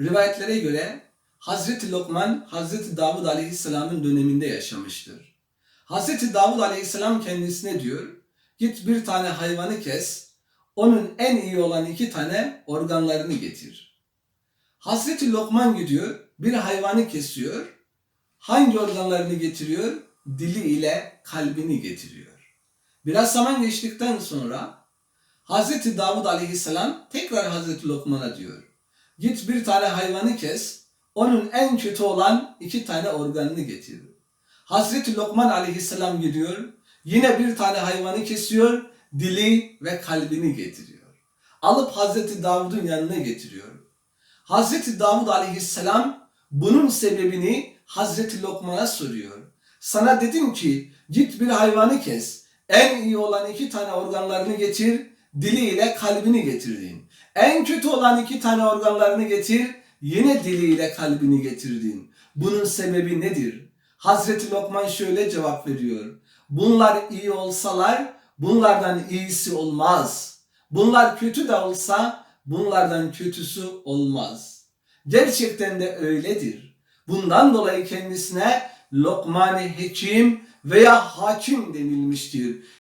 Rivayetlere göre Hazreti Lokman Hazreti Davud Aleyhisselam'ın döneminde yaşamıştır. Hazreti Davud Aleyhisselam kendisine diyor, git bir tane hayvanı kes, onun en iyi olan iki tane organlarını getir. Hazreti Lokman gidiyor, bir hayvanı kesiyor, hangi organlarını getiriyor? Dili ile kalbini getiriyor. Biraz zaman geçtikten sonra Hazreti Davud Aleyhisselam tekrar Hazreti Lokman'a diyor, git bir tane hayvanı kes, onun en kötü olan iki tane organını getir. Hazreti Lokman aleyhisselam gidiyor, yine bir tane hayvanı kesiyor, dili ve kalbini getiriyor. Alıp Hazreti Davud'un yanına getiriyor. Hazreti Davud aleyhisselam bunun sebebini Hazreti Lokman'a soruyor. Sana dedim ki git bir hayvanı kes, en iyi olan iki tane organlarını getir, diliyle kalbini getirdin. En kötü olan iki tane organlarını getir, yine diliyle kalbini getirdin. Bunun sebebi nedir? Hazreti Lokman şöyle cevap veriyor. Bunlar iyi olsalar bunlardan iyisi olmaz. Bunlar kötü de olsa bunlardan kötüsü olmaz. Gerçekten de öyledir. Bundan dolayı kendisine Lokman-ı Hekim veya hakim denilmiştir.